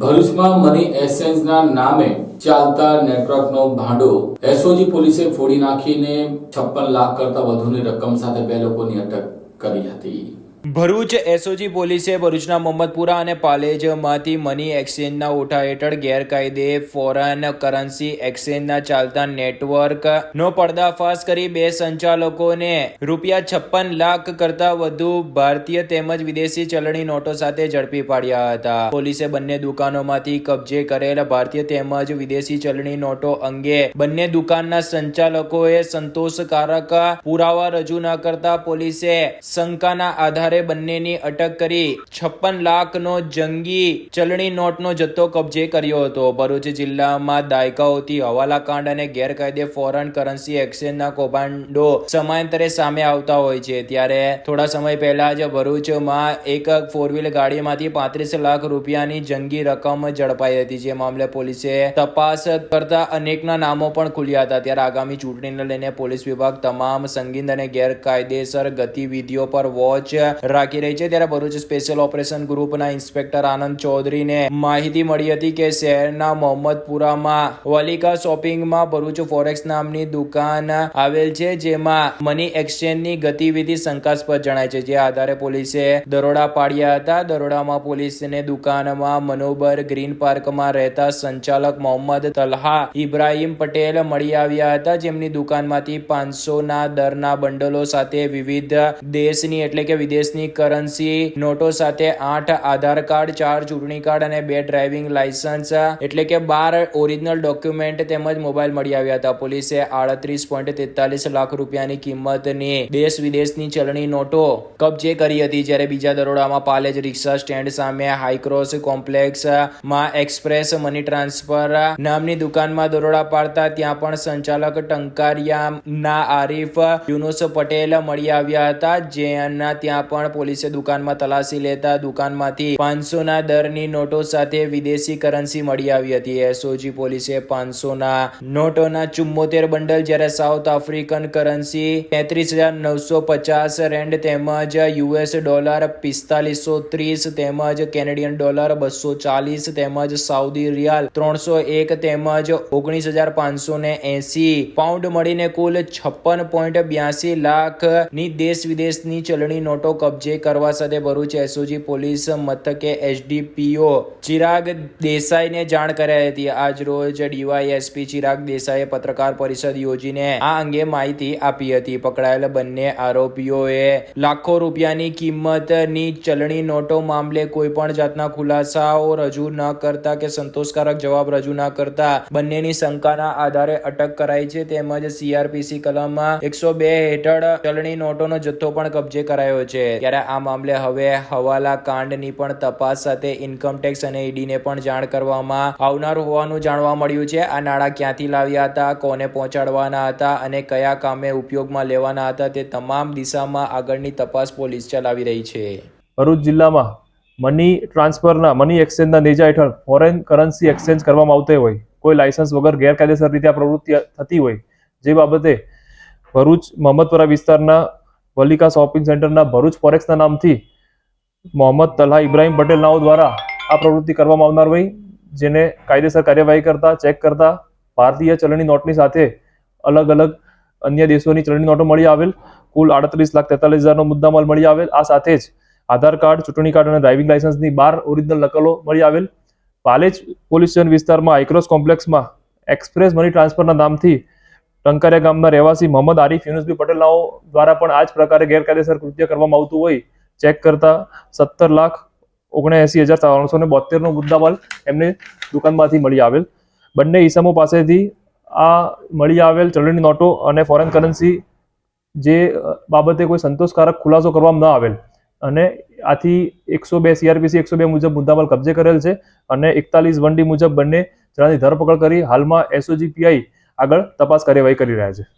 ભરૂચમાં મની એક્સચેન્જના નામે ચાલતા નેટવર્કનો ભાંડો. એસઓજી પોલીસે ફોડી નાખીને છપ્પન લાખ કરતા વધુની રકમ સાથે બે લોકોની અટક કરી હતી. ભરૂચ એસઓજી પોલીસે ભરૂચના મોહમ્મદપુરા અને પાલેજમાંથી મની એક્સચેન્જના ઓઠા હેઠળ ગેરકાયદે ફોરેન કરન્સી એક્સચેન્જના ચાલતા નેટવર્કનો પર્દાફાશ કરી બે સંચાલકોને રૂપિયા છપ્પન લાખ કરતા વધુ ભારતીય તેમજ વિદેશી ચલણી નોટો સાથે ઝડપી પાડ્યા હતા. પોલીસે બંને દુકાનોમાંથી કબજે કરેલ ભારતીય તેમજ વિદેશી ચલણી નોટો અંગે બંને દુકાનના સંચાલકોએ સંતોષકારક પુરાવા રજૂ ન કરતા પોલીસે શંકાના આધારે બંનેની અટક કરી છપ્પન લાખનો જંગી ચલણી નોટનો જથ્થો કબજે કર્યો હતો. ભરૂચ જિલ્લામાં દાયકાઓથી હવાલા કાંડ અને ગેરકાયદે ફોરેન કરન્સી એક્સચેન્જના કૌભાંડો સમયાંતરે સામે આવતા હોય છે. ત્યારે થોડા સમય પહેલા જ ભરૂચમાં એક ફોર વ્હીલ ગાડીમાંથી પાંત્રીસ લાખ રૂપિયાની જંગી રકમ ઝડપાઈ હતી. જે મામલે પોલીસે તપાસ કરતા અનેકના નામો પણ ખુલ્યા હતા. ત્યારે આગામી ચૂંટણીને લઈને પોલીસ વિભાગ તમામ સંગીન અને ગેરકાયદેસર ગતિવિધિઓ પર વોચ રાખી રહી છે. ત્યારે ભરૂચ સ્પેશિયલ ઓપરેશન ગ્રુપના ઇન્સ્પેક્ટર આનંદ ચૌધરીને માહિતી મળી હતી કે શહેરના મોહમ્મદપુરામાં વલિકા શોપિંગમાં ભરૂચ ફોરેક્સ નામની દુકાન આવેલ છે, જેમાં મની એક્સચેન્જની ગતિવિધિ શંકાસ્પદ જણાય છે. જે આધારે પોલીસે દરોડા પાડ્યા હતા. દરોડામાં પોલીસને દુકાનમાં મનોબર ગ્રીન પાર્કમાં રહેતા સંચાલક મોહમ્મદ તલહા ઇબ્રાહીમ પટેલ મળી આવ્યા હતા. જેમની દુકાનમાંથી પાંચસો ના દરના બંડલો સાથે વિવિધ દેશની એટલે કે વિદેશની કરન્સી, નોટો સાથે આઠ આધાર કાર્ડ, ચાર ચૂંટણી કાર્ડ અને બે ડ્રાઇવિંગ લાયસન્સ એટલે કે બાર ઓરિજિનલ ડોક્યુમેન્ટ તેમજ મોબાઈલ મળી આવ્યા હતા. પોલીસે આડત્રીસ પોઈન્ટ તેતાલીસ લાખ રૂપિયાની કિંમતની દેશ વિદેશની ચલણી નોટો કબજે કરી હતી, જ્યારે બીજા દરોડામાં પાલેજ રિક્ષા સ્ટેન્ડ સામે હાઈક્રોસ કોમ્પ્લેક્સમાં એક્સપ્રેસ મની ટ્રાન્સફર નામની દુકાનમાં દરોડા પાડતા ત્યાં પણ સંચાલક ટંકારિયા ના આરીફ યુનુસ પટેલ મળી આવ્યા હતા, જેના ત્યાં પણ પોલીસે દુકાનમાં તલાશી લેતા દુકાનમાંથી પાંચસો ના દરની નોટો સાથે વિદેશી કરન્સી મળી આવી હતી. એસઓજી પોલીસે પાંચસો ના નોટોના ચુમ્મોતેર બંડલ જ્યારે સાઉથ આફ્રિકન કરન્સી તેત્રીસ હજાર નવસો પચાસ રેન્ડ તેમજ યુએસ ડોલર પિસ્તાલીસો ત્રીસ તેમજ કેનેડિયન ડોલર બસો ચાલીસ તેમજ સાઉદી રિયાલ ત્રણસો એક તેમજ ઓગણીસ હજાર પાંચસો ને એસી પાઉન્ડ મળીને કુલ છપ્પન પોઈન્ટ બ્યાસી લાખની દેશ વિદેશની ચલણી નોટો કબજે કરવા સાથે ભરૂચ એસઓજી પોલીસ મથકે એસડીપીઓ ચિરાગ દેસાઈને જાણ કરાઈ હતી. આજ ડીવાયએસપી ચિરાગ દેસાઈએ પત્રકાર પરિષદ યોજીને આ અંગે માહિતી આપી હતી. પકડાયેલ બંને આરોપીઓએ લાખો રૂપિયાની કિંમતની ચલણી નોટો મામલે કોઈ પણ જાતના ખુલાસાઓ રજૂ ન કરતા કે સંતોષકારક જવાબ રજૂ ન કરતા બંનેની શંકાના આધારે અટક કરાઈ છે. તેમજ સીઆરપીસી કલમ એકસો બે હેઠળ ચલણી નોટોનો જથ્થો પણ કબજે કરાયો છે. ત્યારે આ મામલે હવે હવાલા કાંડની પણ તપાસ સાથે ઇન્કમટેક્સ અને ઈડીને પણ જાણ કરવામાં આવનાર હોવાનું જાણવા મળ્યું છે. આ નાણાં ક્યાંથી લાવ્યા હતા, કોને પહોંચાડવાના હતા અને કયા કામે ઉપયોગમાં લેવાના હતા તે તમામ દિશામાં આગળની તપાસ પોલીસ ચલાવી રહી છે. ભરૂચ જિલ્લામાં મની ટ્રાન્સફરના, મની એક્સચેન્જના નેજા હેઠળ ફોરેન કરન્સી એક્સચેન્જ કરવામાં આવતી હોય. કોઈ લાયસન્સ વગર ગેરકાયદેસર રીતે આ પ્રવૃત્તિ થતી હોય. જે બાબતે ભરૂચ, મોહમ્મદપુરા વિસ્તારના વલિકા શોપિંગ સેન્ટરના ભરૂચ ફોરેક્સના નામથી મોહમ્મદ તલહા ઇબ્રાહીમ પટેલ નાઓ દ્વારા આ પ્રવૃત્તિ કરવામાં આવનાર હોય જેને કાયદેસર કાર્યવાહી કરતા, ચેક કરતા ભારતીય ચલણી નોટની સાથે અલગ અલગ અન્ય દેશોની ચલણી નોટો મળી આવેલ. કુલ આડત્રીસ લાખ તેતાલીસ હજારનો મુદ્દામાલ મળી આવેલ. આ સાથે જ આધાર કાર્ડ, ચૂંટણી કાર્ડ અને ડ્રાઇવિંગ લાયસન્સની બાર ઓરિજિનલ નકલો મળી આવેલ. પાલેજ પોલીસ સ્ટેશન વિસ્તારમાં આઇક્રોસ કોમ્પ્લેક્સમાં એક્સપ્રેસ મની ટ્રાન્સફરના નામથી ટંકારિયા ગામના રહેવાસી મોહમ્મદ આરીફ યુનુસબી પટેલનાઓ દ્વારા પણ આ જ પ્રકારે ગેરકાયદેસર કૃત્ય કરવામાં આવતું હોય, ચેક કરતા સત્તર લાખ ઓગણએંસી હજાર ત્રણસો ને બોતેરનો મુદ્દામાલ એમને દુકાનમાંથી મળી આવેલ. બંને ઈસમો પાસેથી આ મળી આવેલ ચલણી નોટો અને ફોરેન કરન્સી જે બાબતે કોઈ સંતોષકારક ખુલાસો કરવામાં ન આવેલ. અને આથી એકસો બે સીઆરપીસી એકસો બે મુજબ મુદ્દામાલ કબજે કરેલ છે અને એકતાલીસ વન ડી મુજબ બંને જણાની ધરપકડ કરી. હાલમાં એસઓજી પીઆઈ આગળ તપાસ કાર્યવાહી કરી રહ્યા છે.